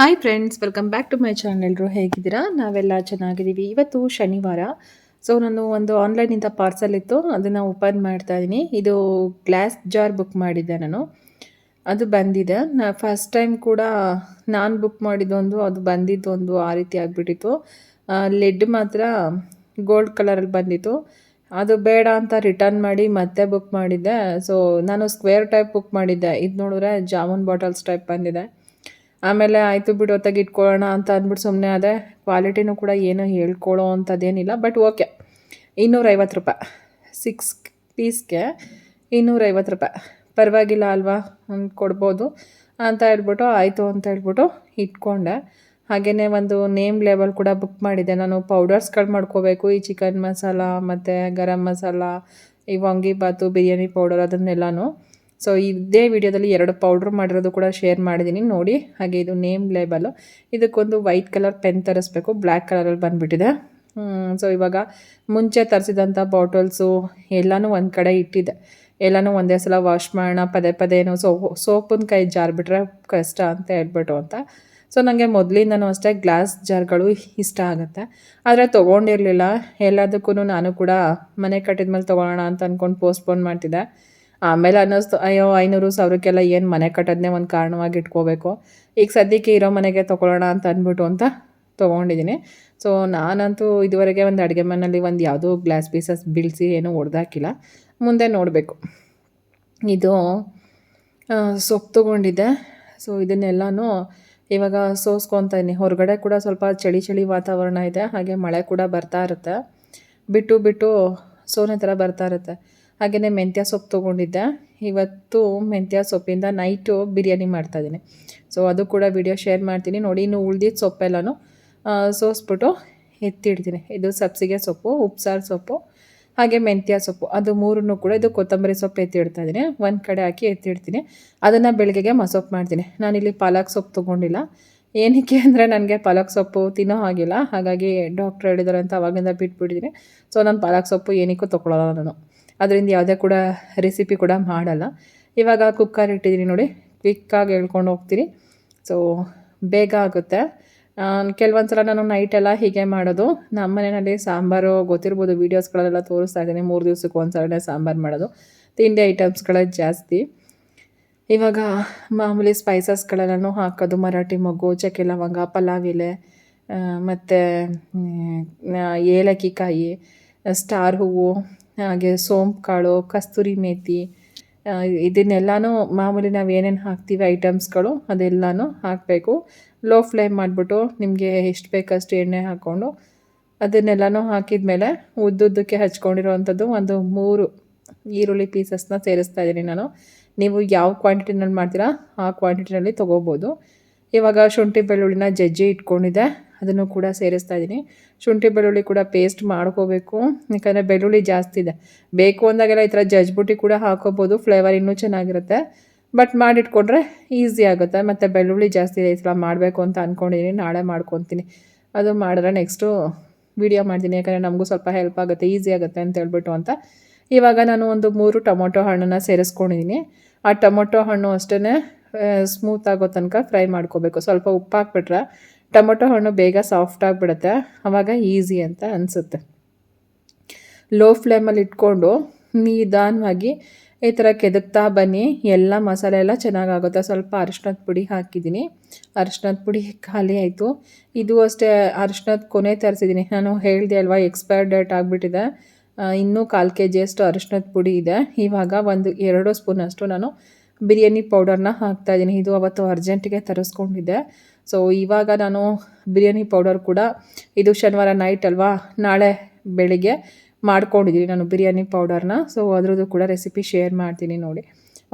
Hi friends welcome back to my channel ಎಲ್ಲರೂ ಹೇಗಿದ್ದೀರಾ? ನಾವೆಲ್ಲ ಚೆನ್ನಾಗಿದ್ದೀವಿ. ಇವತ್ತು ಶನಿವಾರ. ಸೊ ನಾನು ಒಂದು ಆನ್ಲೈನಿಂದ ಪಾರ್ಸಲ್ ಇತ್ತು. ಅದನ್ನು ಓಪನ್ ಮಾಡ್ತಾ ಇದ್ದೀನಿ. ಇದು ಗ್ಲಾಸ್ ಜಾರ್ ಬುಕ್ ಮಾಡಿದ್ದೆ ನಾನು. ಅದು ಬಂದಿದೆ. ನಾ ಫಸ್ಟ್ ಟೈಮ್ ಕೂಡ ನಾನು ಬುಕ್ ಮಾಡಿದ್ದೊಂದು ಅದು ಬಂದಿದ್ದೊಂದು ಆ ರೀತಿ ಆಗಿಬಿಟ್ಟಿತ್ತು. ಲೆಡ್ ಮಾತ್ರ ಗೋಲ್ಡ್ ಕಲರಲ್ಲಿ ಬಂದಿತ್ತು. ಅದು ಬೇಡ ಅಂತ ರಿಟರ್ನ್ ಮಾಡಿ ಮತ್ತೆ ಬುಕ್ ಮಾಡಿದ್ದೆ. ಸೊ ನಾನು ಸ್ಕ್ವೇರ್ ಟೈಪ್ ಬುಕ್ ಮಾಡಿದ್ದೆ. ಇದು ನೋಡಿದ್ರೆ ಜಾಮೂನ್ ಬಾಟಲ್ಸ್ ಟೈಪ್ ಬಂದಿದೆ. ಆಮೇಲೆ ಆಯಿತು ಬಿಡು ತೆಗಿಟ್ಕೊಳ್ಳೋಣ ಅಂತ ಅಂದ್ಬಿಟ್ಟು ಸುಮ್ಮನೆ ಅದೇ ಕ್ವಾಲಿಟಿನೂ ಕೂಡ ಏನು ಹೇಳ್ಕೊಳ್ಳೋ ಅಂಥದ್ದೇನಿಲ್ಲ ಬಟ್ ಓಕೆ ಇನ್ನೂರೈವತ್ತು ರೂಪಾಯಿ. ಸಿಕ್ಸ್ ಪೀಸ್ಗೆ ಇನ್ನೂರೈವತ್ತು ರೂಪಾಯಿ. ಪರವಾಗಿಲ್ಲ ಅಲ್ವಾ? ಕೊಡ್ಬೋದು ಅಂತ ಹೇಳ್ಬಿಟ್ಟು, ಆಯಿತು ಅಂತ ಹೇಳ್ಬಿಟ್ಟು ಇಟ್ಕೊಂಡೆ. ಹಾಗೆಯೇ ಒಂದು ನೇಮ್ ಲೇಬಲ್ ಕೂಡ ಬುಕ್ ಮಾಡಿದೆ. ನಾನು ಪೌಡರ್ಸ್ಗಳು ಮಾಡ್ಕೋಬೇಕು. ಈ ಚಿಕನ್ ಮಸಾಲ ಮತ್ತು ಗರಂ ಮಸಾಲ ಈ ವಾಂಗಿಬಾತು ಬಿರಿಯಾನಿ ಪೌಡರ್ ಅದನ್ನೆಲ್ಲನೂ. ಸೊ ಇದೇ ವಿಡಿಯೋದಲ್ಲಿ ಎರಡು ಪೌಡ್ರ್ ಮಾಡಿರೋದು ಕೂಡ ಶೇರ್ ಮಾಡಿದ್ದೀನಿ. ನೋಡಿ, ಹಾಗೆ ಇದು ನೇಮ್ ಲೇಬಲು ಇದಕ್ಕೊಂದು ವೈಟ್ ಕಲರ್ ಪೆನ್ ತರಿಸ್ಬೇಕು. ಬ್ಲ್ಯಾಕ್ ಕಲರಲ್ಲಿ ಬಂದುಬಿಟ್ಟಿದೆ. ಸೊ ಇವಾಗ ಮುಂಚೆ ತರಿಸಿದಂಥ ಬಾಟಲ್ಸು ಎಲ್ಲನೂ ಒಂದು ಕಡೆ ಇಟ್ಟಿದೆ ಎಲ್ಲನೂ ಒಂದೇ ಸಲ ವಾಶ್ ಮಾಡೋಣ, ಪದೇ ಪದೇ ಏನೋ ಸೋಪು ಸೋಪಿನ ಕೈ ಜಾರ್ಬಿಟ್ರೆ ಕಷ್ಟ ಅಂತ ಹೇಳ್ಬಿಟ್ಟು ಅಂತ. ಸೊ ನನಗೆ ಮೊದಲಿಂದನೂ ಅಷ್ಟೇ ಗ್ಲಾಸ್ ಜಾರ್ಗಳು ಇಷ್ಟ ಆಗುತ್ತೆ. ಆದರೆ ತೊಗೊಂಡಿರಲಿಲ್ಲ. ಎಲ್ಲದಕ್ಕೂ ನಾನು ಕೂಡ ಮನೆ ಕಟ್ಟಿದ ಮೇಲೆ ತೊಗೊಳ್ಳೋಣ ಅಂತ ಅಂದ್ಕೊಂಡು ಪೋಸ್ಟ್ಪೋನ್ ಮಾಡ್ತಿದ್ದೆ. ಆಮೇಲೆ ಅನ್ನಿಸ್ತು, ಅಯ್ಯೋ, ಐನೂರು ಸಾವಿರಕ್ಕೆಲ್ಲ ಏನು ಮನೆ ಕಟ್ಟೋದನ್ನೇ ಒಂದು ಕಾರಣವಾಗಿ ಇಟ್ಕೋಬೇಕು. ಈಗ ಸದ್ಯಕ್ಕೆ ಇರೋ ಮನೆಗೆ ತೊಗೊಳ್ಳೋಣ ಅಂತ ಅಂದ್ಬಿಟ್ಟು ಅಂತ ತೊಗೊಂಡಿದ್ದೀನಿ. ಸೊ ನಾನಂತೂ ಇದುವರೆಗೆ ಒಂದು ಅಡುಗೆ ಮನೆಯಲ್ಲಿ ಒಂದು ಯಾವುದೋ ಗ್ಲಾಸ್ ಪೀಸಸ್ ಬೀಳಿಸಿ ಏನೂ ಹೊಡೆದಾಕಿಲ್ಲ ಮುಂದೆ ನೋಡಬೇಕು. ಇದು ಸೊಪ್ಪು ತೊಗೊಂಡಿದ್ದೆ. ಸೊ ಇದನ್ನೆಲ್ಲನೂ ಇವಾಗ ಸೋಸ್ಕೊತಾಯಿನಿ ಹೊರಗಡೆ ಕೂಡ ಸ್ವಲ್ಪ ಚಳಿ ಚಳಿ ವಾತಾವರಣ ಇದೆ. ಹಾಗೆ ಮಳೆ ಕೂಡ ಬರ್ತಾ ಇರುತ್ತೆ. ಬಿಟ್ಟು ಬಿಟ್ಟು ಸೋನೆ ಥರ ಬರ್ತಾ ಇರುತ್ತೆ. ಹಾಗೆಯೇ ಮೆಂತ್ಯ ಸೊಪ್ಪು ತೊಗೊಂಡಿದ್ದೆ. ಇವತ್ತು ಮೆಂತ್ಯ ಸೊಪ್ಪಿಂದ ನೈಟು ಬಿರಿಯಾನಿ ಮಾಡ್ತಾಯಿದ್ದೀನಿ ಸೊ ಅದು ಕೂಡ ವಿಡಿಯೋ ಶೇರ್ ಮಾಡ್ತೀನಿ. ನೋಡಿ, ಇನ್ನು ಉಳ್ದಿದ್ದ ಸೊಪ್ಪೆಲ್ಲನೂ ಸೋಸ್ಬಿಟ್ಟು ಎತ್ತಿಡ್ತೀನಿ. ಇದು ಸಬ್ಸಿಗೆ ಸೊಪ್ಪು, ಉಪ್ಸಾರು ಸೊಪ್ಪು, ಹಾಗೆ ಮೆಂತ್ಯ ಸೊಪ್ಪು. ಅದು ಮೂರನ್ನು ಕೂಡ ಇದು ಕೊತ್ತಂಬರಿ ಸೊಪ್ಪು ಎತ್ತಿಡ್ತಾ ಇದ್ದೀನಿ. ಒಂದು ಕಡೆ ಹಾಕಿ ಎತ್ತಿಡ್ತೀನಿ. ಅದನ್ನು ಬೆಳಗ್ಗೆಗೆ ಮಸೊಪ್ಪು ಮಾಡ್ತೀನಿ. ನಾನಿಲ್ಲಿ ಪಾಲಕ್ ಸೊಪ್ಪು ತೊಗೊಂಡಿಲ್ಲ. ಏನಕ್ಕೆ ಅಂದರೆ ನನಗೆ ಪಾಲಕ್ ಸೊಪ್ಪು ತಿನ್ನೋ ಹಾಗಿಲ್ಲ. ಹಾಗಾಗಿ ಡಾಕ್ಟ್ರ್ ಹೇಳಿದಾರೆ ಅಂತ ಅವಾಗಿಂದ ಬಿಟ್ಬಿಟ್ಟಿದ್ದೀನಿ. ಸೊ ನಾನು ಪಾಲಕ್ ಸೊಪ್ಪು ಏನಕ್ಕೂ ತೊಗೊಳಲ್ಲ ನಾನು. ಅದರಿಂದ ಯಾವುದೇ ಕೂಡ ರೆಸಿಪಿ ಕೂಡ ಮಾಡಲ್ಲ. ಇವಾಗ ಕುಕ್ಕರ್ ಇಟ್ಟಿದ್ದೀನಿ ನೋಡಿ ಕ್ವಿಕ್ಕಾಗಿ ಹೇಳ್ಕೊಂಡು ಹೋಗ್ತೀನಿ. ಸೊ ಬೇಗ ಆಗುತ್ತೆ. ಕೆಲವೊಂದು ಸಲ ನಾನು ನೈಟೆಲ್ಲ ಹೀಗೆ ಮಾಡೋದು. ನಮ್ಮ ಮನೆಯಲ್ಲಿ ಸಾಂಬಾರು ಗೊತ್ತಿರ್ಬೋದು ವೀಡಿಯೋಸ್ಗಳಲ್ಲೆಲ್ಲ ತೋರಿಸ್ತಾ ಇದ್ದೀನಿ. ಮೂರು ದಿವಸಕ್ಕೆ ಒಂದು ಸಲನೇ ಸಾಂಬಾರು ಮಾಡೋದು. ತಿಂಡಿ ಐಟಮ್ಸ್ಗಳೇ ಜಾಸ್ತಿ. ಇವಾಗ ಮಾಮೂಲಿ ಸ್ಪೈಸಸ್ಗಳೆಲ್ಲನೂ ಹಾಕೋದು, ಮರಾಠಿ ಮೊಗ್ಗು, ಚಕ್ಕೆ ಲವಂಗ, ಪಲಾವ್ ಎಲೆ ಮತ್ತು ಏಲಕ್ಕಿ ಕಾಯಿ, ಸ್ಟಾರ್ ಹೂವು ಹಾಗೆ ಸೋಂಪು, ಕಾಳು, ಕಸ್ತೂರಿ ಮೇಥಿ ಇದನ್ನೆಲ್ಲನೂ ಮಾಮೂಲಿ ನಾವು ಏನೇನು ಹಾಕ್ತೀವಿ ಐಟಮ್ಸ್ಗಳು ಅದೆಲ್ಲನೂ ಹಾಕಬೇಕು. ಲೋ ಫ್ಲೇಮ್ ಮಾಡಿಬಿಟ್ಟು ನಿಮಗೆ ಎಷ್ಟು ಬೇಕಷ್ಟು ಎಣ್ಣೆ ಹಾಕ್ಕೊಂಡು ಅದನ್ನೆಲ್ಲನೂ ಹಾಕಿದ ಮೇಲೆ ಉದ್ದುದ್ದಕ್ಕೆ ಹಚ್ಕೊಂಡಿರೋವಂಥದ್ದು ಒಂದು ಮೂರು ಈರುಳ್ಳಿ ಪೀಸಸ್ನ ಸೇರಿಸ್ತಾ ಇದ್ದೀನಿ ನಾನು. ನೀವು ಯಾವ ಕ್ವಾಂಟಿಟಿನಲ್ಲಿ ಮಾಡ್ತೀರಾ ಆ ಕ್ವಾಂಟಿಟಿನಲ್ಲಿ ತೊಗೋಬೋದು. ಇವಾಗ ಶುಂಠಿ ಬೆಳ್ಳುಳ್ಳಿನ ಜಜ್ಜಿ ಇಟ್ಕೊಂಡಿದ್ದೆ. ಅದನ್ನು ಕೂಡ ಸೇರಿಸ್ತಾ ಇದ್ದೀನಿ. ಶುಂಠಿ, ಬೆಳ್ಳುಳ್ಳಿ ಕೂಡ ಪೇಸ್ಟ್ ಮಾಡ್ಕೋಬೇಕು. ಯಾಕಂದರೆ ಬೆಳ್ಳುಳ್ಳಿ ಜಾಸ್ತಿ ಇದೆ. ಬೇಕು ಅಂದಾಗೆಲ್ಲ ಈ ಥರ ಜಜ್ಬುಟ್ಟಿ ಕೂಡ ಹಾಕೋಬೋದು. ಫ್ಲೇವರ್ ಇನ್ನೂ ಚೆನ್ನಾಗಿರುತ್ತೆ. ಬಟ್ ಮಾಡಿಟ್ಕೊಂಡ್ರೆ ಈಸಿ ಆಗುತ್ತೆ. ಮತ್ತು ಬೆಳ್ಳುಳ್ಳಿ ಜಾಸ್ತಿ ಇದೆ ಈ ಥರ ಮಾಡಬೇಕು ಅಂತ ಅಂದ್ಕೊಂಡಿದ್ದೀನಿ ನಾಳೆ ಮಾಡ್ಕೊತೀನಿ. ಅದು ಮಾಡಿದ್ರೆ ನೆಕ್ಸ್ಟು ವೀಡಿಯೋ ಮಾಡ್ತೀನಿ. ಯಾಕಂದರೆ ನಮಗೂ ಸ್ವಲ್ಪ ಹೆಲ್ಪ್ ಆಗುತ್ತೆ ಈಸಿ ಆಗುತ್ತೆ ಅಂತ ಹೇಳ್ಬಿಟ್ಟು ಅಂತ. ಇವಾಗ ನಾನು ಒಂದು ಮೂರು ಟೊಮೊಟೊ ಹಣ್ಣನ್ನು ಸೇರಿಸ್ಕೊಂಡಿದ್ದೀನಿ ಆ ಟೊಮೊಟೊ ಹಣ್ಣು ಅಷ್ಟೇ ಸ್ಮೂತ್ ಆಗೋ ತನಕ ಫ್ರೈ ಮಾಡ್ಕೋಬೇಕು. ಸ್ವಲ್ಪ ಉಪ್ಪು ಹಾಕ್ಬಿಟ್ರೆ ಟೊಮೊಟೊ ಹಣ್ಣು ಬೇಗ ಸಾಫ್ಟ್ ಆಗಿಬಿಡುತ್ತೆ. ಆವಾಗ ಈಸಿ ಅಂತ ಅನಿಸುತ್ತೆ. ಲೋ ಫ್ಲೇಮಲ್ಲಿ ಇಟ್ಕೊಂಡು ನಿಧಾನವಾಗಿ ಈ ಥರ ಕೆದಕ್ತಾ ಬನ್ನಿ. ಎಲ್ಲ ಮಸಾಲೆ ಎಲ್ಲ ಚೆನ್ನಾಗಾಗುತ್ತೆ. ಸ್ವಲ್ಪ ಅರಿಶಿನದ ಪುಡಿ ಹಾಕಿದ್ದೀನಿ. ಅರಿಶಿನದ ಪುಡಿ ಖಾಲಿ ಆಯಿತು. ಇದು ಅಷ್ಟೇ ಅರಿಶಿನದ ಕೊನೆ ತರಿಸಿದ್ದೀನಿ. ನಾನು ಹೇಳಿದೆ ಅಲ್ವಾ ಎಕ್ಸ್ಪೈರ್ ಡೇಟ್ ಆಗಿಬಿಟ್ಟಿದೆ. ಇನ್ನೂ ಕಾಲು ಕೆ ಜಿಯಷ್ಟು ಅರಿಶಿನದ ಪುಡಿ ಇದೆ. ಇವಾಗ ಒಂದು ಎರಡು ಸ್ಪೂನಷ್ಟು ನಾನು ಬಿರಿಯಾನಿ ಪೌಡರ್ನ ಹಾಕ್ತಾಯಿದ್ದೀನಿ ಇದು ಅವತ್ತು ಅರ್ಜೆಂಟಿಗೆ ತರಿಸ್ಕೊಂಡಿದ್ದೆ. ಸೊ ಇವಾಗ ನಾನು ಬಿರಿಯಾನಿ ಪೌಡರ್ ಕೂಡ ಇದು ಶನಿವಾರ ನೈಟ್ ಅಲ್ವಾ, ನಾಳೆ ಬೆಳಿಗ್ಗೆ ಮಾಡ್ಕೊಂಡಿದ್ದೀನಿ ನಾನು ಬಿರಿಯಾನಿ ಪೌಡರ್ನ ಸೊ ಅದರದ್ದು ಕೂಡ ರೆಸಿಪಿ ಶೇರ್ ಮಾಡ್ತೀನಿ ನೋಡಿ.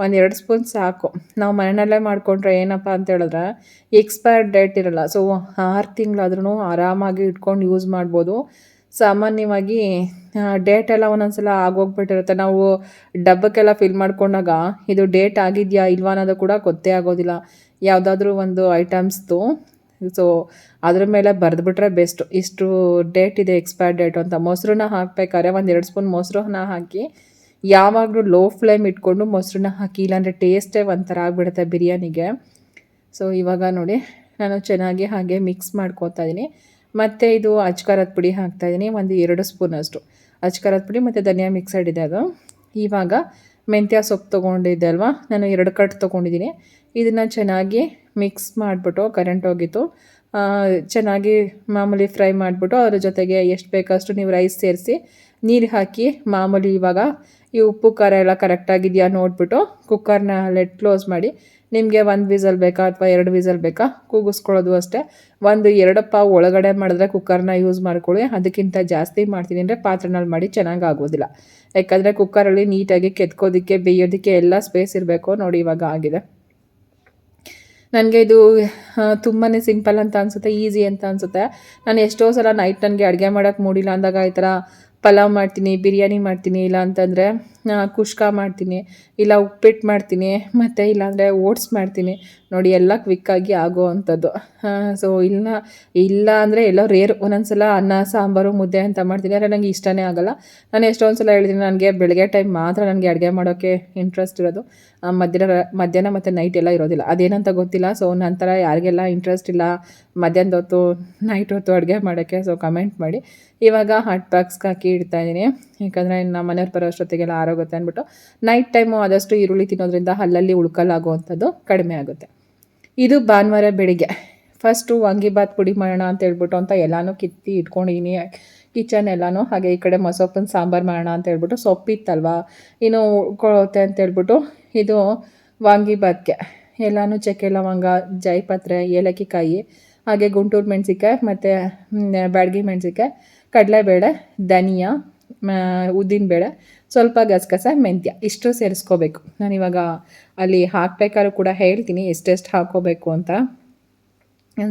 ಒಂದು ಎರಡು ಸ್ಪೂನ್ ಸಾಕು. ನಾವು ಮನೆಯಲ್ಲೇ ಮಾಡಿಕೊಂಡ್ರೆ ಏನಪ್ಪ ಅಂತ ಹೇಳಿದ್ರೆ ಎಕ್ಸ್ಪೈರ್ಡ್ ಡೇಟ್ ಇರಲ್ಲ. ಸೊ ಆರು ತಿಂಗಳಾದ್ರೂ ಆರಾಮಾಗಿ ಇಟ್ಕೊಂಡು ಯೂಸ್ ಮಾಡ್ಬೋದು. ಸಾಮಾನ್ಯವಾಗಿ ಡೇಟ್ ಎಲ್ಲ ಒಂದೊಂದು ಸಲ ಆಗೋಗ್ಬಿಟ್ಟಿರುತ್ತೆ. ನಾವು ಡಬ್ಬಕ್ಕೆಲ್ಲ ಫಿಲ್ ಮಾಡ್ಕೊಂಡಾಗ ಇದು ಡೇಟ್ ಆಗಿದೆಯಾ ಇಲ್ವಾ ಅನ್ನೋದು ಕೂಡ ಗೊತ್ತೇ ಆಗೋದಿಲ್ಲ. ಯಾವುದಾದ್ರೂ ಒಂದು ಐಟಮ್ಸ್ದು. ಸೊ ಅದ್ರ ಮೇಲೆ ಬರೆದ್ಬಿಟ್ರೆ ಬೆಸ್ಟು. ಇಷ್ಟು ಡೇಟ್ ಇದೆ ಎಕ್ಸ್ಪೈರ್ ಡೇಟ್ ಅಂತ. ಮೊಸರನ್ನ ಹಾಕ್ಬೇಕಾದ್ರೆ ಒಂದು ಎರಡು ಸ್ಪೂನ್ ಮೊಸರನ್ನ ಹಾಕಿ, ಯಾವಾಗಲೂ ಲೋ ಫ್ಲೇಮ್ ಇಟ್ಕೊಂಡು ಮೊಸರನ್ನ ಹಾಕಿ, ಇಲ್ಲಾಂದರೆ ಟೇಸ್ಟೇ ಒಂಥರ ಆಗಿಬಿಡುತ್ತೆ ಬಿರಿಯಾನಿಗೆ. ಸೊ ಇವಾಗ ನೋಡಿ, ನಾನು ಚೆನ್ನಾಗಿ ಹಾಗೆ ಮಿಕ್ಸ್ ಮಾಡ್ಕೋತಾ ಇದ್ದೀನಿ ಮತ್ತು ಇದು ಅಚ್ಕಾರದ ಪುಡಿ ಹಾಕ್ತಾಯಿದ್ದೀನಿ ಒಂದು ಎರಡು ಸ್ಪೂನಷ್ಟು ಅಚ್ಕಾರದ ಪುಡಿ ಮತ್ತು ಧನಿಯಾ ಮಿಕ್ಸಡ್ ಇದೆ ಅದು. ಇವಾಗ ಮೆಂತ್ಯ ಸೊಪ್ಪು ತೊಗೊಂಡಿದ್ದೆ ಅಲ್ವಾ? ನಾನು ಎರಡು ಕಟ್ ತೊಗೊಂಡಿದ್ದೀನಿ ಇದನ್ನು ಚೆನ್ನಾಗಿ ಮಿಕ್ಸ್ ಮಾಡಿಬಿಟ್ಟು ಕರೆಂಟ್ ಹೋಗಿತ್ತು. ಚೆನ್ನಾಗಿ ಮಾಮೂಲಿ ಫ್ರೈ ಮಾಡಿಬಿಟ್ಟು ಅದ್ರ ಜೊತೆಗೆ ಎಷ್ಟು ಬೇಕಷ್ಟು ನೀವು ರೈಸ್ ಸೇರಿಸಿ, ನೀರು ಹಾಕಿ ಮಾಮೂಲಿ ಇವಾಗ ಈ ಉಪ್ಪು, ಖಾರ ಎಲ್ಲ ಕರೆಕ್ಟಾಗಿದೆಯಾ ನೋಡಿಬಿಟ್ಟು ಕುಕ್ಕರ್ನ ಲೆಟ್ ಕ್ಲೋಸ್ ಮಾಡಿ, ನಿಮಗೆ ಒಂದು ವಿಸಲ್ ಬೇಕಾ ಅಥವಾ ಎರಡು ವಿಸಲ್ ಬೇಕಾ, ಕೂಗಿಸ್ಕೊಳ್ಳೋದು ಅಷ್ಟೇ. ಒಂದು ಎರಡು ಪಾವು ಒಳಗಡೆ ಮಾಡಿದ್ರೆ ಕುಕ್ಕರ್ನ ಯೂಸ್ ಮಾಡ್ಕೊಳ್ಳಿ. ಅದಕ್ಕಿಂತ ಜಾಸ್ತಿ ಮಾಡ್ತೀನಿ ಅಂದರೆ ಪಾತ್ರೆನಲ್ಲಿ ಮಾಡಿ ಚೆನ್ನಾಗಿ ಆಗೋದಿಲ್ಲ. ಯಾಕಂದರೆ ಕುಕ್ಕರಲ್ಲಿ ನೀಟಾಗಿ ಕೆತ್ಕೋದಕ್ಕೆ, ಬೇಯೋದಕ್ಕೆ ಎಲ್ಲ ಸ್ಪೇಸ್ ಇರಬೇಕು. ನೋಡಿ ಇವಾಗ ಆಗಿದೆ. ನನಗೆ ಇದು ತುಂಬಾ ಸಿಂಪಲ್ ಅಂತ ಅನಿಸುತ್ತೆ, ಈಸಿ ಅಂತ ಅನಿಸುತ್ತೆ. ನಾನು ಎಷ್ಟೋ ಸಲ ನೈಟ್ ನನಗೆ ಅಡುಗೆ ಮಾಡೋಕ್ಕೆ ಮೂಡಿಲ್ಲ ಅಂದಾಗ ಈ ಥರ ಪಲಾವ್ ಮಾಡ್ತೀನಿ, ಬಿರಿಯಾನಿ ಮಾಡ್ತೀನಿ, ಇಲ್ಲ ಅಂತಂದರೆ ಕುಷ್ಕ ಮಾಡ್ತೀನಿ, ಇಲ್ಲ ಉಪ್ಪಿಟ್ಟು ಮಾಡ್ತೀನಿ, ಮತ್ತು ಇಲ್ಲಾಂದರೆ ಓಟ್ಸ್ ಮಾಡ್ತೀನಿ. ನೋಡಿ, ಎಲ್ಲ ಕ್ವಿಕ್ಕಾಗಿ ಆಗೋ ಅಂಥದ್ದು ಸೊ ಇಲ್ಲ ಇಲ್ಲ ಅಂದರೆ ಎಲ್ಲೋ ರೇರ್ ಒಂದೊಂದು ಸಲ ಅನ್ನ, ಸಾಂಬಾರು, ಮುದ್ದೆ ಅಂತ ಮಾಡ್ತೀನಿ. ಆದರೆ ನನಗೆ ಇಷ್ಟನೇ ಆಗಲ್ಲ. ನಾನು ಎಷ್ಟೊಂದು ಸಲ ಹೇಳಿದ್ದೀನಿ ನನಗೆ ಬೆಳಗ್ಗೆ ಟೈಮ್ ಮಾತ್ರ ನನಗೆ ಅಡುಗೆ ಮಾಡೋಕ್ಕೆ ಇಂಟ್ರೆಸ್ಟ್ ಇರೋದು. ಮಧ್ಯಾಹ್ನ ಮಧ್ಯಾಹ್ನ ಮತ್ತು ನೈಟ್ ಎಲ್ಲ ಇರೋದಿಲ್ಲ. ಅದೇನಂತ ಗೊತ್ತಿಲ್ಲ. ಸೊ ನಂತರ ಯಾರಿಗೆಲ್ಲ ಇಂಟ್ರೆಸ್ಟ್ ಇಲ್ಲ, ಮಧ್ಯಾಹ್ನದ ಹೊತ್ತು ನೈಟ್ ಹೊತ್ತು ಅಡುಗೆ ಮಾಡೋಕ್ಕೆ ಸೊ ಕಮೆಂಟ್ ಮಾಡಿ. ಇವಾಗ ಹಾಟ್ ಪ್ಯಾಕ್ಸ್ಗೆ ಹಾಕಿ ಇಡ್ತಾ ಇದ್ದೀನಿ. ಯಾಕಂದರೆ ನಮ್ಮ ಮನೆಯವ್ರು ಬರೋ ಅಷ್ಟೊತ್ತಿಗೆಲ್ಲ ಆರೋಗುತ್ತೆ ಅಂದ್ಬಿಟ್ಟು ನೈಟ್ ಟೈಮು ಆದಷ್ಟು ಈರುಳ್ಳಿ ತಿನ್ನೋದ್ರಿಂದ ಹಲ್ಲಲ್ಲಿ ಉಳ್ಕಲಾಗುವಂಥದ್ದು ಕಡಿಮೆ ಆಗುತ್ತೆ. ಇದು ಭಾನುವಾರ ಬೆಳಿಗ್ಗೆ. ಫಸ್ಟು ವಾಂಗಿಬಾತ್ ಪುಡಿ ಮಾಡೋಣ ಅಂತ ಹೇಳ್ಬಿಟ್ಟು ಅಂತ ಎಲ್ಲನೂ ಕಿತ್ತಿ ಇಟ್ಕೊಂಡಿನಿ ಕಿಚನ್ ಎಲ್ಲನೂ ಹಾಗೆ ಈ ಕಡೆ ಮೊಸೊಪ್ಪನ್ನು ಸಾಂಬಾರು ಮಾಡೋಣ ಅಂತ ಹೇಳ್ಬಿಟ್ಟು ಸೊಪ್ಪಿತ್ತಲ್ವಾ? ಇನ್ನು ಉಳ್ಕೊಳ್ಳುತ್ತೆ ಅಂತ ಹೇಳ್ಬಿಟ್ಟು ಇದು ವಾಂಗಿಬಾತ್ಗೆ ಎಲ್ಲನೂ ಚಕ್ಕೆ ಲವಂಗ, ಜಾಯಿಪತ್ರೆ ಏಲಕ್ಕಿ ಕಾಯಿ ಹಾಗೆ ಗುಂಟೂರು ಮೆಣಸಿಕಾಯಿ ಮತ್ತು ಬ್ಯಾಡಗಿ ಮೆಣಸಿಕಾಯಿ ಕಡಲೆಬೇಳೆ, ಧನಿಯಾ ಉದ್ದಿನಬೇಳೆ ಸ್ವಲ್ಪ ಗಸಗಸೆ, ಮೆಂತ್ಯ, ಇಷ್ಟು ಸೇರಿಸ್ಕೋಬೇಕು. ನಾನಿವಾಗ ಅಲ್ಲಿ ಹಾಕ್ಬೇಕಾದ್ರೂ ಕೂಡ ಹೇಳ್ತೀನಿ ಎಷ್ಟೆಷ್ಟು ಹಾಕೋಬೇಕು ಅಂತ.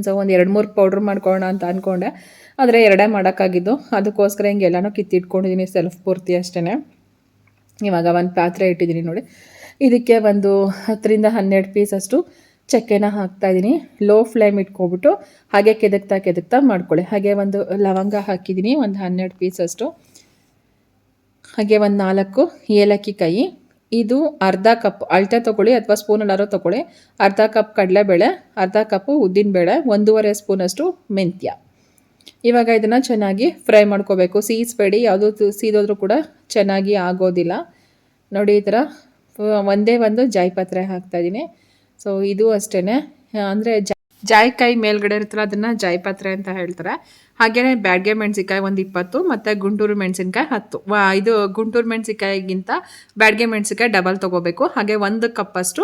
ಸೊ ಒಂದು ಎರಡು ಮೂರು ಪೌಡ್ರ್ ಮಾಡ್ಕೊಳ್ಳೋಣ ಅಂತ ಅಂದ್ಕೊಂಡೆ ಆದರೆ ಎರಡೇ ಮಾಡೋಕ್ಕಾಗಿದ್ದು. ಅದಕ್ಕೋಸ್ಕರ ಹಿಂಗೆ ಎಲ್ಲನೂ ಕಿತ್ತಿಟ್ಕೊಂಡಿದ್ದೀನಿ ಸೆಲ್ಫ್ ಪೂರ್ತಿ ಅಷ್ಟೇ ಇವಾಗ ಒಂದು ಪಾತ್ರೆ ಇಟ್ಟಿದ್ದೀನಿ ನೋಡಿ. ಇದಕ್ಕೆ ಒಂದು ಹತ್ತರಿಂದ ಹನ್ನೆರಡು ಪೀಸಷ್ಟು ಚಕ್ಕೆನ ಹಾಕ್ತಾಯಿದ್ದೀನಿ ಲೋ ಫ್ಲೇಮ್ ಇಟ್ಕೊಬಿಟ್ಟು ಹಾಗೆ ಕೆದಕ್ತಾ ಕೆದಕ್ತಾ ಮಾಡ್ಕೊಳ್ಳಿ. ಹಾಗೆ ಒಂದು ಲವಂಗ ಹಾಕಿದ್ದೀನಿ ಒಂದು ಹನ್ನೆರಡು ಪೀಸಷ್ಟು ಹಾಗೆ ಒಂದು ನಾಲ್ಕು ಏಲಕ್ಕಿ ಕೈ. ಇದು ಅರ್ಧ ಕಪ್ ಅಳತೆ ತೊಗೊಳ್ಳಿ ಅಥವಾ ಸ್ಪೂನಲ್ಲಾರು ತೊಗೊಳ್ಳಿ. ಅರ್ಧ ಕಪ್ ಕಡಲೆಬೇಳೆ, ಅರ್ಧ ಕಪ್ಪು ಉದ್ದಿನಬೇಳೆ, ಒಂದೂವರೆ ಸ್ಪೂನಷ್ಟು ಮೆಂತ್ಯ. ಇವಾಗ ಇದನ್ನು ಚೆನ್ನಾಗಿ ಫ್ರೈ ಮಾಡ್ಕೋಬೇಕು. ಸೀಸ್ಬೇಡಿ ಯಾವುದೂ ಸೀದೋದ್ರೂ ಕೂಡ ಚೆನ್ನಾಗಿ ಆಗೋದಿಲ್ಲ. ನೋಡಿ ಈ ಥರ ಒಂದೇ ಒಂದು ಜಾಯಿಪತ್ರೆ ಹಾಕ್ತಾಯಿದ್ದೀನಿ ಸೊ ಇದು ಅಷ್ಟೇ ಅಂದರೆ ಜಾಯಿಕಾಯಿ ಮೇಲ್ಗಡೆ ಇರುತ್ತಲ್ಲ, ಅದನ್ನು ಜಾಯಿಪತ್ರೆ ಅಂತ ಹೇಳ್ತಾರೆ. ಹಾಗೆಯೇ ಬ್ಯಾಡ್ಗೆ ಮೆಣಸಿನ್ಕಾಯಿ ಒಂದು ಇಪ್ಪತ್ತು, ಮತ್ತು ಗುಂಟೂರು ಮೆಣಸಿನ್ಕಾಯಿ ಹತ್ತು. ಇದು ಗುಂಟೂರು ಮೆಣಸಿನ್ಕಾಯಿಗಿಂತ ಬ್ಯಾಡ್ಗೆ ಮೆಣಸಿನ್ಕಾಯಿ ಡಬಲ್ ತಗೋಬೇಕು. ಹಾಗೆ ಒಂದು ಕಪ್ಪಷ್ಟು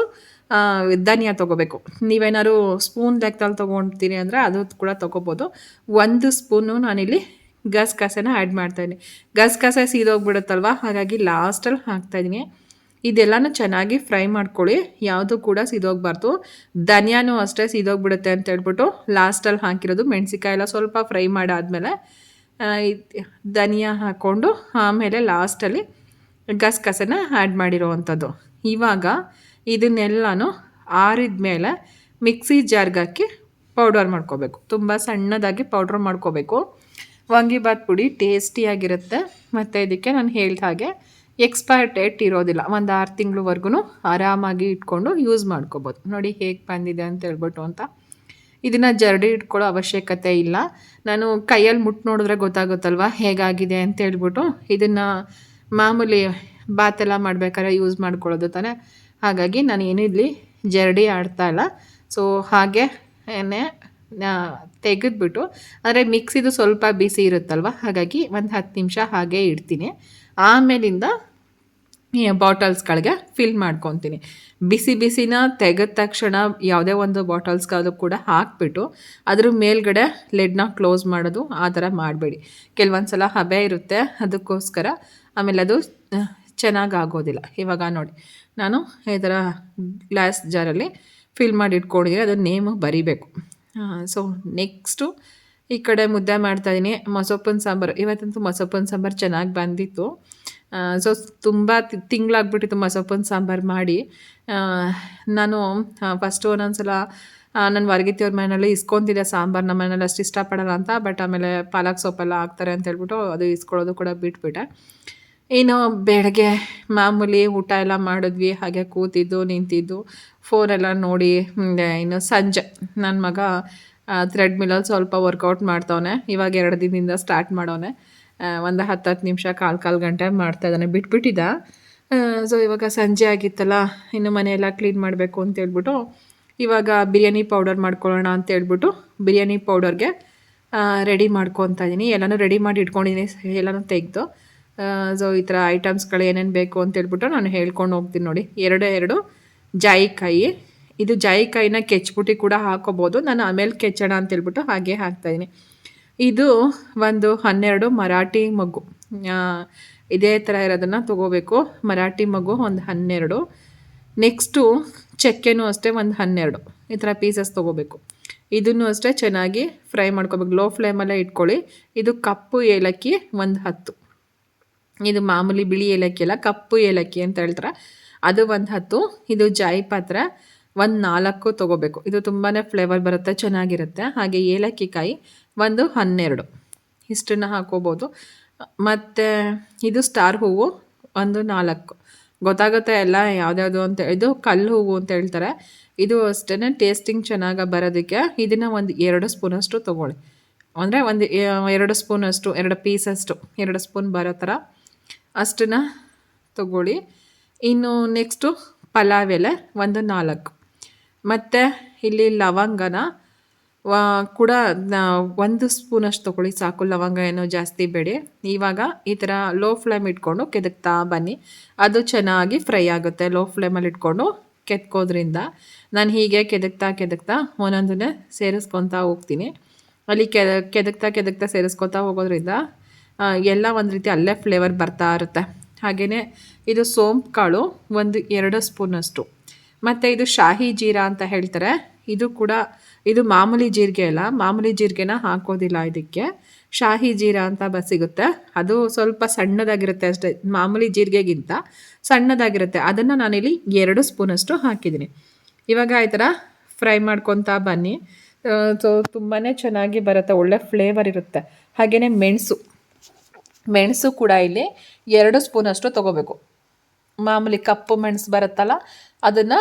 ಧನಿಯಾ ತೊಗೋಬೇಕು. ನೀವೇನಾದ್ರು ಸ್ಪೂನ್ ಲೆಕ್ಕದಲ್ಲಿ ತೊಗೊಳ್ತೀನಿ ಅಂದರೆ ಅದು ಕೂಡ ತೊಗೋಬೋದು. ಒಂದು ಸ್ಪೂನು ನಾನಿಲ್ಲಿ ಗಸಗಸೆನ ಆ್ಯಡ್ ಮಾಡ್ತಾಯಿದ್ದೀನಿ ಗಸಗಸೆ ಸೀದೋಗ್ಬಿಡುತ್ತಲ್ವ? ಹಾಗಾಗಿ ಲಾಸ್ಟಲ್ಲಿ ಹಾಕ್ತಾಯಿದ್ದೀನಿ ಇದೆಲ್ಲನೂ ಚೆನ್ನಾಗಿ ಫ್ರೈ ಮಾಡ್ಕೊಳ್ಳಿ. ಯಾವುದು ಕೂಡ ಸಿದೋಗ್ಬಾರ್ದು. ಧನಿಯಾನು ಅಷ್ಟೇ ಸಿದೋಗ್ಬಿಡುತ್ತೆ ಅಂತ ಹೇಳ್ಬಿಟ್ಟು ಲಾಸ್ಟಲ್ಲಿ ಹಾಕಿರೋದು ಮೆಣಸಿಕಾಯಿ ಎಲ್ಲ ಸ್ವಲ್ಪ ಫ್ರೈ ಮಾಡಾದಮೇಲೆ ಧನಿಯಾ ಹಾಕ್ಕೊಂಡು ಆಮೇಲೆ ಲಾಸ್ಟಲ್ಲಿ ಗಸಗಸೆನ ಆ್ಯಡ್ ಮಾಡಿರೋ ಅಂಥದ್ದು ಇವಾಗ ಇದನ್ನೆಲ್ಲನೂ ಆರಿದ ಮೇಲೆ ಮಿಕ್ಸಿ ಜಾರ್ಗೆ ಹಾಕಿ ಪೌಡರ್ ಮಾಡ್ಕೋಬೇಕು. ತುಂಬ ಸಣ್ಣದಾಗಿ ಪೌಡ್ರ್ ಮಾಡ್ಕೋಬೇಕು. ವಾಂಗಿಬಾತ್ ಪುಡಿ ಟೇಸ್ಟಿಯಾಗಿರುತ್ತೆ. ಮತ್ತು ಇದಕ್ಕೆ ನಾನು ಹೇಳಿದ ಹಾಗೆ ಎಕ್ಸ್ಪೈರ್ ಡೇಟ್ ಇರೋದಿಲ್ಲ. ಒಂದು ಆರು ತಿಂಗಳವರೆಗೂ ಆರಾಮಾಗಿ ಇಟ್ಕೊಂಡು ಯೂಸ್ ಮಾಡ್ಕೋಬೋದು. ನೋಡಿ ಹೇಗೆ ಬಂದಿದೆ ಅಂತ ಹೇಳ್ಬಿಟ್ಟು ಅಂತ. ಇದನ್ನು ಜರಡಿ ಇಟ್ಕೊಳ್ಳೋ ಅವಶ್ಯಕತೆ ಇಲ್ಲ. ನಾನು ಕೈಯಲ್ಲಿ ಮುಟ್ಟು ನೋಡಿದ್ರೆ ಗೊತ್ತಾಗುತ್ತಲ್ವ ಹೇಗಾಗಿದೆ ಅಂತ ಹೇಳ್ಬಿಟ್ಟು ಇದನ್ನು ಮಾಮೂಲಿ ಬಾತೆಲ್ಲ ಮಾಡ್ಬೇಕಾದ್ರೆ ಯೂಸ್ ಮಾಡ್ಕೊಳ್ಳೋದು ತಾನೇ. ಹಾಗಾಗಿ ನಾನು ಏನೂ ಇಲ್ಲಿ ಜರಡಿ ಆಡ್ತಾ ಇಲ್ಲ. ಸೊ ಹಾಗೆ ಏನೇ ತೆಗೆದ್ಬಿಟ್ಟು ಅಂದರೆ ಮಿಕ್ಸಿದು ಸ್ವಲ್ಪ ಬಿಸಿ ಇರುತ್ತಲ್ವ? ಹಾಗಾಗಿ ಒಂದು ಹತ್ತು ನಿಮಿಷ ಹಾಗೆ ಇಡ್ತೀನಿ. ಆಮೇಲಿಂದ ಬಾಟಲ್ಸ್ಗಳಿಗೆ ಫಿಲ್ ಮಾಡ್ಕೊತೀನಿ. ಬಿಸಿ ಬಿಸಿನ ತೆಗೆದ ತಕ್ಷಣ ಯಾವುದೇ ಒಂದು ಬಾಟಲ್ಸ್ಗಾದರೂ ಕೂಡ ಹಾಕ್ಬಿಟ್ಟು ಅದ್ರ ಮೇಲ್ಗಡೆ ಲೆಡ್ನ ಕ್ಲೋಸ್ ಮಾಡೋದು ಆ ಥರ ಮಾಡಬೇಡಿ. ಕೆಲವೊಂದು ಸಲ ಹಬೆ ಇರುತ್ತೆ ಅದಕ್ಕೋಸ್ಕರ. ಆಮೇಲೆ ಅದು ಚೆನ್ನಾಗಿ ಆಗೋದಿಲ್ಲ ಇವಾಗ ನೋಡಿ, ನಾನು ಈ ಥರ ಗ್ಲಾಸ್ ಜಾರಲ್ಲಿ ಫಿಲ್ ಮಾಡಿ ಇಟ್ಕೊಂಡಿದ್ದೀನಿ ಅದು ನೇಮು ಬರೀಬೇಕು. ಸೊ, ನೆಕ್ಸ್ಟು ಈ ಕಡೆ ಮುದ್ದೆ ಮಾಡ್ತಾಯಿದ್ದೀನಿ ಮೊಸೊಪ್ಪಿನ ಸಾಂಬಾರು. ಇವತ್ತಂತೂ ಮೊಸೊಪ್ಪಿನ ಸಾಂಬಾರು ಚೆನ್ನಾಗಿ ಬಂದಿತ್ತು. ಸೊ ತುಂಬ ತಿಂಗಳಾಗ್ಬಿಟ್ಟಿತ್ತು ಮೊಸೊಪ್ಪಿನ ಸಾಂಬಾರು ಮಾಡಿ ನಾನು ಫಸ್ಟು ಒಂದೊಂದ್ಸಲ ನನ್ನ ವರ್ಗಿತಿಯವ್ರ ಮನೆಯಲ್ಲಿ ಇಸ್ಕೊತಿದ್ದೆ ಸಾಂಬಾರು ನಮ್ಮ ಮನೇಲಿ ಅಷ್ಟು ಇಷ್ಟಪಡಲ್ಲ ಅಂತ ಬಟ್ ಆಮೇಲೆ ಪಾಲಕ್ ಸೊಪ್ಪೆಲ್ಲ ಹಾಕ್ತಾರೆ ಅಂತ ಹೇಳ್ಬಿಟ್ಟು ಅದು ಇಸ್ಕೊಳ್ಳೋದು ಕೂಡ ಬಿಟ್ಬಿಟ್ಟೆ. ಇನ್ನು ಬೆಳಗ್ಗೆ ಮಾಮೂಲಿ ಊಟ ಎಲ್ಲ ಮಾಡಿದ್ವಿ, ಹಾಗೆ ಕೂತಿದ್ದು, ನಿಂತಿದ್ದು ಫೋನೆಲ್ಲ ನೋಡಿ ಇನ್ನು ಸಂಜೆ ನನ್ನ ಮಗ ಥ್ರೆಡ್ ಮಿಲ್ಲಲ್ಲಿ ಸ್ವಲ್ಪ ವರ್ಕೌಟ್ ಮಾಡ್ತವನೆ, ಇವಾಗ ಎರಡು ದಿನದಿಂದ ಸ್ಟಾರ್ಟ್ ಮಾಡೋನೆ. ಒಂದು ಹತ್ತು ಹತ್ತು ನಿಮಿಷ ಕಾಲು ಕಾಲು ಗಂಟೆ ಮಾಡ್ತಾ ಇದ್ದಾನೆ. ಬಿಟ್ಬಿಟ್ಟಿದ್ದ ಸೊ ಇವಾಗ ಸಂಜೆ ಆಗಿತ್ತಲ್ಲ, ಇನ್ನು ಮನೆಯೆಲ್ಲ ಕ್ಲೀನ್ ಮಾಡಬೇಕು ಅಂತ ಹೇಳ್ಬಿಟ್ಟು, ಇವಾಗ ಬಿರಿಯಾನಿ ಪೌಡರ್ ಮಾಡ್ಕೊಳ್ಳೋಣ ಅಂತ ಹೇಳ್ಬಿಟ್ಟು ಬಿರಿಯಾನಿ ಪೌಡರ್ಗೆ ರೆಡಿ ಮಾಡ್ಕೊತಾ ಇದ್ದೀನಿ. ಎಲ್ಲನೂ ರೆಡಿ ಮಾಡಿ ಇಟ್ಕೊಂಡಿದ್ದೀನಿ, ಎಲ್ಲನೂ ತೆಗೆದು. ಸೊ ಈ ಥರ ಐಟಮ್ಸ್ಗಳು ಏನೇನು ಬೇಕು ಅಂತ ಹೇಳ್ಬಿಟ್ಟು ನಾನು ಹೇಳ್ಕೊಂಡು ಹೋಗ್ತೀನಿ ನೋಡಿ. ಎರಡೇ, ಎರಡು ಜಾಯಿಕಾಯಿ. ಇದು ಜಾಯಿಕಾಯಿನ ಕೆಚ್ಬಿಟ್ಟು ಕೂಡ ಹಾಕೋಬೋದು. ನಾನು ಆಮೇಲೆ ಕೆಚ್ಚೋಣ ಅಂತ ಹೇಳ್ಬಿಟ್ಟು ಹಾಗೆ ಹಾಕ್ತಾಯಿದ್ದೀನಿ ಇದು ಒಂದು ಹನ್ನೆರಡು ಮರಾಠಿ ಮಗು. ಇದೇ ಥರ ಇರೋದನ್ನು ತೊಗೋಬೇಕು. ಮರಾಠಿ ಮಗು ಒಂದು ಹನ್ನೆರಡು. ನೆಕ್ಸ್ಟು ಚಕ್ಕೆನೂ ಅಷ್ಟೇ ಒಂದು ಹನ್ನೆರಡು. ಈ ಥರ ಪೀಸಸ್ ತೊಗೋಬೇಕು. ಇದನ್ನು ಅಷ್ಟೇ ಚೆನ್ನಾಗಿ ಫ್ರೈ ಮಾಡ್ಕೋಬೇಕು. ಲೋ ಫ್ಲೇಮಲ್ಲೇ ಇಟ್ಕೊಳ್ಳಿ. ಇದು ಕಪ್ಪು ಏಲಕ್ಕಿ ಒಂದು ಹತ್ತು. ಇದು ಮಾಮೂಲಿ ಬಿಳಿ ಏಲಕ್ಕಿ ಅಲ್ಲ, ಕಪ್ಪು ಏಲಕ್ಕಿ ಅಂತ ಹೇಳ್ತಾರೆ. ಅದು ಒಂದು ಹತ್ತು. ಇದು ಜಾಯಿ ಪಾತ್ರ ಒಂದು ನಾಲ್ಕು ತೊಗೋಬೇಕು. ಇದು ತುಂಬಾ ಫ್ಲೇವರ್ ಬರುತ್ತೆ, ಚೆನ್ನಾಗಿರುತ್ತೆ. ಹಾಗೆ ಏಲಕ್ಕಿ ಕಾಯಿ ಒಂದು ಹನ್ನೆರಡು. ಇಷ್ಟನ್ನು ಹಾಕೋಬೋದು. ಮತ್ತು ಇದು ಸ್ಟಾರ್ ಹೂವು, ಒಂದು ನಾಲ್ಕು. ಗೊತ್ತಾಗುತ್ತೆ ಎಲ್ಲ ಯಾವುದ್ಯಾವುದು ಅಂತ. ಇದು ಕಲ್ಲು ಹೂವು ಅಂತ ಹೇಳ್ತಾರೆ. ಇದು ಅಷ್ಟೇ ಟೇಸ್ಟಿಂಗ್ ಚೆನ್ನಾಗಿ ಬರೋದಕ್ಕೆ ಇದನ್ನು ಒಂದು ಎರಡು ಸ್ಪೂನಷ್ಟು ತೊಗೊಳ್ಳಿ. ಅಂದರೆ ಒಂದು ಎರಡು ಸ್ಪೂನಷ್ಟು, ಎರಡು ಪೀಸಷ್ಟು, ಎರಡು ಸ್ಪೂನ್ ಬರೋ ಥರ ಅಷ್ಟನ್ನು ತಗೊಳ್ಳಿ. ಇನ್ನು ನೆಕ್ಸ್ಟು ಪಲಾವ್ ಎಲೆ, ಒಂದು ನಾಲ್ಕು. ಮತ್ತು ಇಲ್ಲಿ ಲವಂಗನ ವ- ಕೂಡ ಒಂದು ಸ್ಪೂನಷ್ಟು ತೊಗೊಳ್ಳಿ, ಸಾಕು ಲವಂಗ ಏನೋ ಜಾಸ್ತಿ ಬೇಡಿ. ಇವಾಗ ಈ ಥರ ಲೋ ಫ್ಲೇಮ್ ಇಟ್ಕೊಂಡು ಕೆದಕ್ತಾ ಬನ್ನಿ. ಅದು ಚೆನ್ನಾಗಿ ಫ್ರೈ ಆಗುತ್ತೆ ಲೋ ಫ್ಲೇಮಲ್ಲಿ ಇಟ್ಕೊಂಡು ಕೆತ್ಕೋದ್ರಿಂದ. ನಾನು ಹೀಗೆ ಕೆದಕ್ತಾ ಕೆದಕ್ತಾ ಒಂದೊಂದನ್ನೇ ಸೇರಿಸ್ಕೊತಾ ಹೋಗ್ತೀನಿ. ಅಲ್ಲಿ ಕೆದ ಕೆದಕ್ತಾ ಕೆದಕ್ತಾ ಸೇರಿಸ್ಕೊತಾ ಹೋಗೋದ್ರಿಂದ ಎಲ್ಲ ಒಂದು ರೀತಿ ಅಲ್ಲೇ ಫ್ಲೇವರ್ ಬರ್ತಾ ಇರುತ್ತೆ. ಹಾಗೆಯೇ ಇದು ಸೋಂಪು ಕಾಳು ಒಂದು ಎರಡು ಸ್ಪೂನಷ್ಟು. ಮತ್ತು ಇದು ಶಾಹಿ ಜೀರಾ ಅಂತ ಹೇಳ್ತಾರೆ. ಇದು ಕೂಡ ಇದು ಮಾಮೂಲಿ ಜೀರಿಗೆ ಅಲ್ಲ, ಮಾಮೂಲಿ ಜೀರಿಗೆನ ಹಾಕೋದಿಲ್ಲ ಇದಕ್ಕೆ. ಶಾಹಿ ಜೀರಾ ಅಂತ ಬ ಸಿಗುತ್ತೆ. ಅದು ಸ್ವಲ್ಪ ಸಣ್ಣದಾಗಿರುತ್ತೆ ಅಷ್ಟೇ, ಮಾಮೂಲಿ ಜೀರಿಗೆಗಿಂತ ಸಣ್ಣದಾಗಿರುತ್ತೆ. ಅದನ್ನು ನಾನಿಲ್ಲಿ ಎರಡು ಸ್ಪೂನಷ್ಟು ಹಾಕಿದ್ದೀನಿ. ಇವಾಗ ಈ ಥರ ಫ್ರೈ ಮಾಡ್ಕೊತಾ ಬನ್ನಿ. ಸೊ ತುಂಬಾ ಚೆನ್ನಾಗಿ ಬರುತ್ತೆ, ಒಳ್ಳೆ ಫ್ಲೇವರ್ ಇರುತ್ತೆ. ಹಾಗೆಯೇ ಮೆಣಸು. ಮೆಣಸು ಕೂಡ ಇಲ್ಲಿ ಎರಡು ಸ್ಪೂನಷ್ಟು ತೊಗೋಬೇಕು. ಮಾಮೂಲಿ ಕಪ್ಪು ಮೆಣಸು ಬರುತ್ತಲ್ಲ, ಅದನ್ನು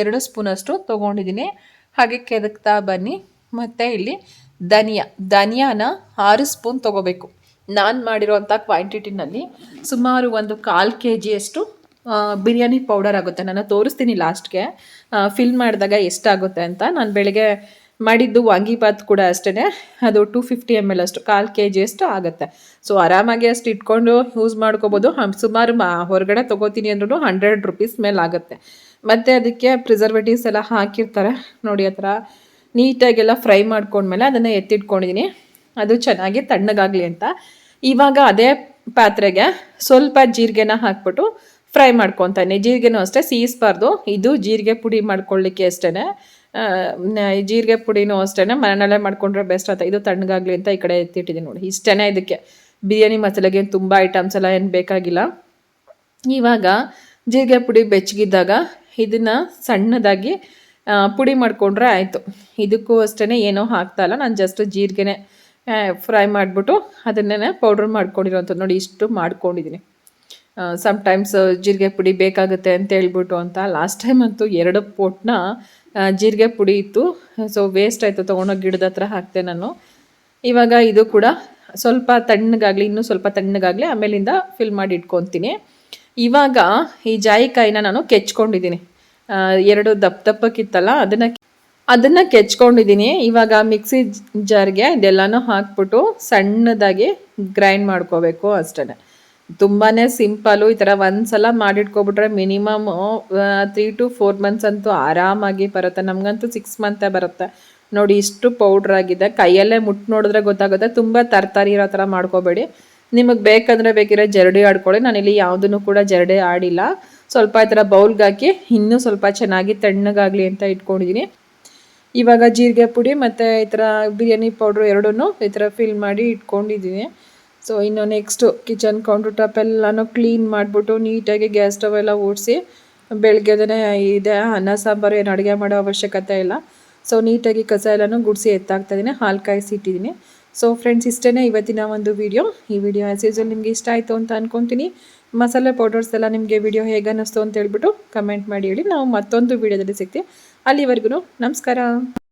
ಎರಡು ಸ್ಪೂನಷ್ಟು ತೊಗೊಂಡಿದ್ದೀನಿ. ಹಾಗೆ ಕೆದಕ್ತಾ ಬನ್ನಿ. ಮತ್ತು ಇಲ್ಲಿ ಧನಿಯಾ, ಧನಿಯಾನ ಆರು ಸ್ಪೂನ್ ತೊಗೋಬೇಕು. ನಾನು ಮಾಡಿರೋವಂಥ ಕ್ವಾಂಟಿಟಿನಲ್ಲಿ ಸುಮಾರು ಒಂದು ಕಾಲು ಕೆ ಜಿಯಷ್ಟು ಬಿರಿಯಾನಿ ಪೌಡರ್ ಆಗುತ್ತೆ. ನಾನು ತೋರಿಸ್ತೀನಿ ಲಾಸ್ಟ್ಗೆ. ಫಿಲ್ ಮಾಡಿದಾಗ ಎಷ್ಟಾಗುತ್ತೆ ಅಂತ. ನಾನು ಬೆಳಗ್ಗೆ ಮಾಡಿದ್ದು ವಾಂಗಿಭಾತ್ ಕೂಡ ಅಷ್ಟೇ ಅದು ಟು ಫಿಫ್ಟಿ ಎಂ ಎಲ್ ಅಷ್ಟು, ಕಾಲು ಕೆ ಜಿಯಷ್ಟು ಆಗುತ್ತೆ. ಸೊ ಆರಾಮಾಗಿ ಅಷ್ಟು ಇಟ್ಕೊಂಡು ಯೂಸ್ ಮಾಡ್ಕೋಬೋದು. ಸುಮಾರು ಮಾ, ಹೊರಗಡೆ ತೊಗೋತೀನಿ ಅಂದ್ರೂ ಹಂಡ್ರೆಡ್ ರುಪೀಸ್ ಮೇಲೆ ಆಗುತ್ತೆ. ಮತ್ತು ಅದಕ್ಕೆ ಪ್ರಿಸರ್ವೇಟಿವ್ಸ್ ಎಲ್ಲ ಹಾಕಿರ್ತಾರೆ. ನೋಡಿ, ಆ ಥರ ನೀಟಾಗೆಲ್ಲ ಫ್ರೈ ಮಾಡ್ಕೊಂಡ್ಮೇಲೆ ಅದನ್ನು ಎತ್ತಿಟ್ಕೊಂಡಿದ್ದೀನಿ ಅದು ಚೆನ್ನಾಗಿ ತಣ್ಣಗಾಗಲಿ ಅಂತ. ಇವಾಗ ಅದೇ ಪಾತ್ರೆಗೆ ಸ್ವಲ್ಪ ಜೀರಿಗೆನ ಹಾಕ್ಬಿಟ್ಟು ಫ್ರೈ ಮಾಡ್ಕೊತಾನೆ ಜೀರಿಗೆನೂ ಅಷ್ಟೇ ಸೀಸ್ಬಾರ್ದು. ಇದು ಜೀರಿಗೆ ಪುಡಿ ಮಾಡ್ಕೊಳ್ಳಿಕ್ಕೆ ಅಷ್ಟೇ ಜೀರಿಗೆ ಪುಡಿನೂ ಅಷ್ಟೇ ಮನೆಯಲ್ಲೇ ಮಾಡ್ಕೊಂಡ್ರೆ ಬೆಸ್ಟ್ ಅಂತ ಇದು ತಣ್ಣಗಾಗಲಿ ಅಂತ ಈ ಕಡೆ ಎತ್ತಿಟ್ಟಿದ್ದೀನಿ ನೋಡಿ. ಇಷ್ಟೇ ಇದಕ್ಕೆ. ಬಿರಿಯಾನಿ ಮಸಾಲೆಗೆ ತುಂಬ ಐಟಮ್ಸ್ ಎಲ್ಲ ಏನು ಬೇಕಾಗಿಲ್ಲ. ಇವಾಗ ಜೀರಿಗೆ ಪುಡಿ ಬೆಚ್ಚಗಿದ್ದಾಗ ಇದನ್ನು ಸಣ್ಣದಾಗಿ ಪುಡಿ ಮಾಡಿಕೊಂಡ್ರೆ ಆಯಿತು. ಇದಕ್ಕೂ ಅಷ್ಟೇ ಏನೋ ಹಾಕ್ತಾ ಇಲ್ಲ. ನಾನು ಜಸ್ಟ್ ಜೀರಿಗೆನೆ ಫ್ರೈ ಮಾಡಿಬಿಟ್ಟು ಅದನ್ನೇ ಪೌಡ್ರ್ ಮಾಡ್ಕೊಂಡಿರೋಂಥದ್ದು ನೋಡಿ, ಇಷ್ಟು ಮಾಡ್ಕೊಂಡಿದ್ದೀನಿ ಸಮ್ಟೈಮ್ಸ್ ಜೀರಿಗೆ ಪುಡಿ ಬೇಕಾಗುತ್ತೆ ಅಂತ ಹೇಳ್ಬಿಟ್ಟು ಅಂತ. ಲಾಸ್ಟ್ ಟೈಮ್ ಅಂತೂ ಎರಡು ಪೋಟ್ನ ಜೀರಿಗೆ ಪುಡಿ ಇತ್ತು. ಸೊ ವೇಸ್ಟ್ ಆಯಿತು, ತೊಗೊಂಡೋಗಿ ಗಿಡದ ಹತ್ರ ಹಾಕ್ತೆ ನಾನು. ಇವಾಗ ಇದು ಕೂಡ ಸ್ವಲ್ಪ ತಣ್ಣಗಾಗಲಿ, ಇನ್ನೂ ಸ್ವಲ್ಪ ತಣ್ಣಗಾಗಲಿ, ಆಮೇಲಿಂದ ಫಿಲ್ ಮಾಡಿ ಇಟ್ಕೊತೀನಿ. ಇವಾಗ ಈ ಜಾಯಿಕಾಯಿನ ನಾನು ಕೆಚ್ಕೊಂಡಿದ್ದೀನಿ. ಎರಡು ದಪ್ಪ ದಪ್ಪಕ್ಕಿತ್ತಲ್ಲ, ಅದನ್ನು ಅದನ್ನು ಕೆಚ್ಕೊಂಡಿದ್ದೀನಿ. ಇವಾಗ ಮಿಕ್ಸಿ ಜಾರ್ಗೆ ಇದೆಲ್ಲನೂ ಹಾಕ್ಬಿಟ್ಟು ಸಣ್ಣದಾಗಿ ಗ್ರೈಂಡ್ ಮಾಡ್ಕೋಬೇಕು ಅಷ್ಟೇ ತುಂಬಾ ಸಿಂಪಲು ಈ ಥರ ಒಂದ್ಸಲ ಮಾಡಿಟ್ಕೊಬಿಟ್ರೆ minimum three to four months ಅಂತೂ ಆರಾಮಾಗಿ ಬರುತ್ತೆ. ನಮಗಂತೂ ಸಿಕ್ಸ್ ಮಂತೇ ಬರುತ್ತೆ. ನೋಡಿ ಇಷ್ಟು ಪೌಡ್ರ್ ಆಗಿದೆ. ಕೈಯಲ್ಲೇ ಮುಟ್ಟು ನೋಡಿದ್ರೆ ಗೊತ್ತಾಗುತ್ತೆ. ತುಂಬ ತರಕಾರಿ ಇರೋ ಥರ ಮಾಡ್ಕೋಬೇಡಿ. ನಿಮಗೆ ಬೇಕಂದ್ರೆ ಬೇಕಿರೋ ಜರಡಿ ಆಡ್ಕೊಳ್ಳಿ. ನಾನಿಲ್ಲಿ ಯಾವುದನ್ನು ಕೂಡ ಜರಡಿ ಆಡಿಲ್ಲ. ಸ್ವಲ್ಪ ಈ ಥರ ಬೌಲ್ಗೆ ಹಾಕಿ, ಇನ್ನೂ ಸ್ವಲ್ಪ ಚೆನ್ನಾಗಿ ತಣ್ಣಗಾಗಲಿ ಅಂತ ಇಟ್ಕೊಂಡಿದ್ದೀನಿ ಇವಾಗ ಜೀರಿಗೆ ಪುಡಿ ಮತ್ತು ಈ ಥರ ಬಿರಿಯಾನಿ ಪೌಡ್ರು ಎರಡನ್ನು ಈ ಥರ ಫಿಲ್ ಮಾಡಿ ಇಟ್ಕೊಂಡಿದ್ದೀನಿ ಸೊ ಇನ್ನು ನೆಕ್ಸ್ಟು ಕಿಚನ್ ಕೌಂಟರ್ ಟಾಪ್ ಎಲ್ಲನೂ ಕ್ಲೀನ್ ಮಾಡಿಬಿಟ್ಟು ನೀಟಾಗಿ ಗ್ಯಾಸ್ ಸ್ಟವ್ ಎಲ್ಲ ಓಡಿಸಿ ಬೆಳಗ್ಗೆದೇ ಇದೆ. ಅನ್ನ, ಸಾಂಬಾರು ಏನು ಅಡುಗೆ ಮಾಡೋ ಅವಶ್ಯಕತೆ ಇಲ್ಲ. ಸೊ ನೀಟಾಗಿ ಕಸ ಎಲ್ಲನೂ ಗುಡಿಸಿ ಎತ್ತಾಗ್ತಾಯಿದ್ದೀನಿ ಹಾಲು ಕಾಯಿಸಿ ಇಟ್ಟಿದ್ದೀನಿ ಸೊ ಫ್ರೆಂಡ್ಸ್ ಇಷ್ಟೇ ಇವತ್ತಿನ ಒಂದು ವಿಡಿಯೋ ಈ ವಿಡಿಯೋ ಆ್ಯಸ್ ಯೂಸಲ್ ನಿಮಗೆ ಇಷ್ಟ ಆಯಿತು ಅಂತ ಅಂದ್ಕೊತೀನಿ ಮಸಾಲೆ ಪೌಡರ್ಸ್ ಎಲ್ಲ ನಿಮಗೆ ವಿಡಿಯೋ ಹೇಗೆ ಅನ್ನಿಸ್ತು ಅಂತ ಹೇಳ್ಬಿಟ್ಟು ಕಮೆಂಟ್ ಮಾಡಿ ಹೇಳಿ. ನಾವು ಮತ್ತೊಂದು ವಿಡಿಯೋದಲ್ಲಿ ಸಿಗ್ತೀವಿ. ಅಲ್ಲಿವರೆಗೂ ನಮಸ್ಕಾರ.